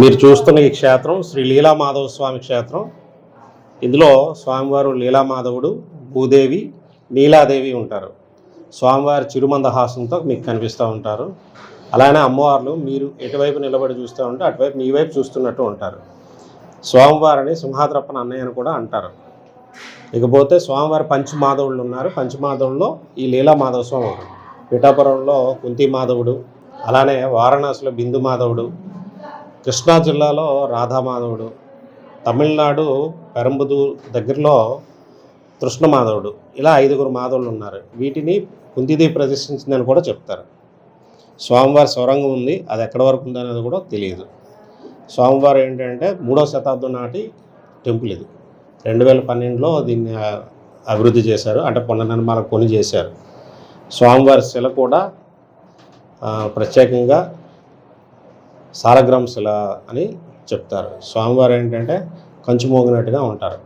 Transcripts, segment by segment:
మీరు చూస్తున్న ఈ క్షేత్రం శ్రీ లీలామాధవ స్వామి క్షేత్రం. ఇందులో స్వామివారు లీలామాధవుడు భూదేవి నీలాదేవి ఉంటారు. స్వామివారి చిరుమందహాసంతో మీకు కనిపిస్తూ ఉంటారు. అలానే అమ్మవార్లు మీరు ఎటువైపు నిలబడి చూస్తూ ఉంటే అటువైపు మీ వైపు చూస్తున్నట్టు ఉంటారు. స్వామివారిని సింహాద్రప్పన అన్నయ్య అని కూడా అంటారు. ఇకపోతే స్వామివారి పంచమాధవులు ఉన్నారు. పంచమాధవుల్లో ఈ లీలామాధవ స్వామి పిఠాపురంలో కుంతి మాధవుడు అలానే వారణాసిలో బిందు మాధవుడు కృష్ణా జిల్లాలో రాధామాధవుడు. తమిళనాడు పెరంబదూర్ దగ్గరలో కృష్ణమాధవుడు. ఇలా ఐదుగురు మాధవులు ఉన్నారు. వీటిని కుంతిదేవి ప్రదర్శించిందని కూడా చెప్తారు. స్వామివారి స్వరంగం ఉంది. అది ఎక్కడి వరకు ఉందనేది కూడా తెలియదు స్వామివారు ఏంటంటే మూడో శతాబ్దం నాటి టెంపుల్ ఇది. రెండు వేల పన్నెండులో దీన్ని అభివృద్ధి చేశారు. అంటే పునర్నిర్మాణం కొని చేశారు. స్వామివారి శిల కూడా ప్రత్యేకంగా సారగ్రామ శిల అని చెప్తారు. స్వామివారు ఏంటంటే కంచుమోగినట్టుగా ఉంటారు.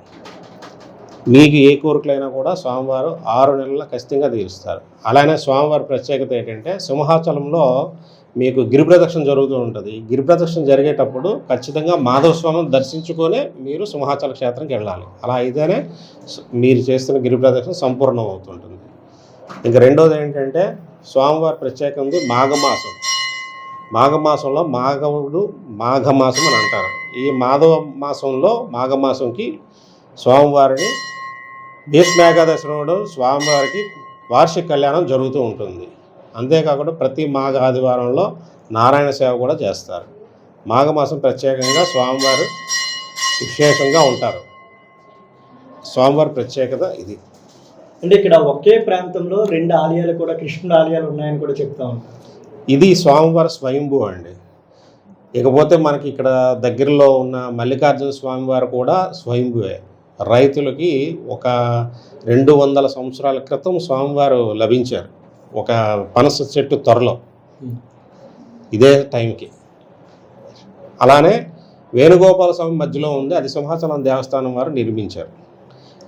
మీకు ఏ కోరికలైనా కూడా స్వామివారు ఆరు నెలల ఖచ్చితంగా తీరుస్తారు. అలానే స్వామివారి ప్రత్యేకత ఏంటంటే సింహాచలంలో మీకు గిరిప్రదక్షిణ జరుగుతూ ఉంటుంది. గిరిప్రదక్షిణ జరిగేటప్పుడు ఖచ్చితంగా మాధవస్వామిని దర్శించుకొనే మీరు సింహాచల క్షేత్రంకి వెళ్ళాలి. అలా అయితేనే మీరు చేస్తున్న గిరిప్రదక్షిణ సంపూర్ణం అవుతుంటుంది ఇంకా రెండోది ఏంటంటే స్వామివారి ప్రత్యేకం మాఘమాసం. మాఘమాసంలో మాఘవుడు మాఘమాసం అని అంటారు. ఈ మాధవ మాసంలో మాఘమాసంకి స్వామివారిని భీష్మ ఏకాదశి స్వామివారికి వార్షిక కళ్యాణం జరుగుతూ ఉంటుంది. అంతేకాకుండా ప్రతి మాఘ ఆదివారంలో నారాయణ సేవ కూడా చేస్తారు. మాఘమాసం ప్రత్యేకంగా స్వామివారు విశేషంగా ఉంటారు. స్వామివారి ప్రత్యేకత ఇది. అంటే ఇక్కడ ఒకే ప్రాంతంలో రెండు ఆలయాలు కూడా కృష్ణుడు ఆలయాలు ఉన్నాయని కూడా చెప్తా ఉంటారు. ఇది స్వామివారి స్వయంభూ అండి. ఇకపోతే మనకి ఇక్కడ దగ్గరలో ఉన్న మల్లికార్జున స్వామివారు కూడా స్వయంభువే. రైతులకి ఒక రెండు వందల సంవత్సరాల క్రితం స్వామివారు లభించారు. ఒక పనస చెట్టు త్వరలో. ఇదే టైంకి. అలానే వేణుగోపాల స్వామి మధ్యలో ఉంది అది సింహాచలం దేవస్థానం వారు నిర్మించారు.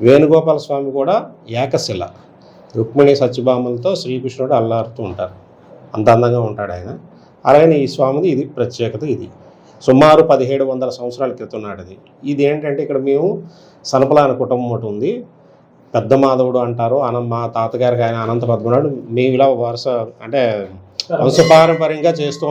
వేణుగోపాల స్వామి కూడా ఏకశిల. రుక్మిణి సత్యభామలతో శ్రీకృష్ణుడు అల్లారుతూ ఉంటారు. అంత అందంగా ఉంటాడు ఆయన. అలాగే ఈ స్వామిది ఇది ప్రత్యేకత ఇది. సుమారు పదిహేడు వందల సంవత్సరాల క్రితం నాటిది. ఇది ఏంటంటే ఇక్కడ మేము సనపలాన కుటుంబం ఒకటి ఉంది. పెద్ద మాధవుడు అంటారు. అన మా తాతగారికి ఆయన అనంత పద్మనాడు మేము ఇలా వరుస అంటే వంశపారంపర్యంగా చేస్తూ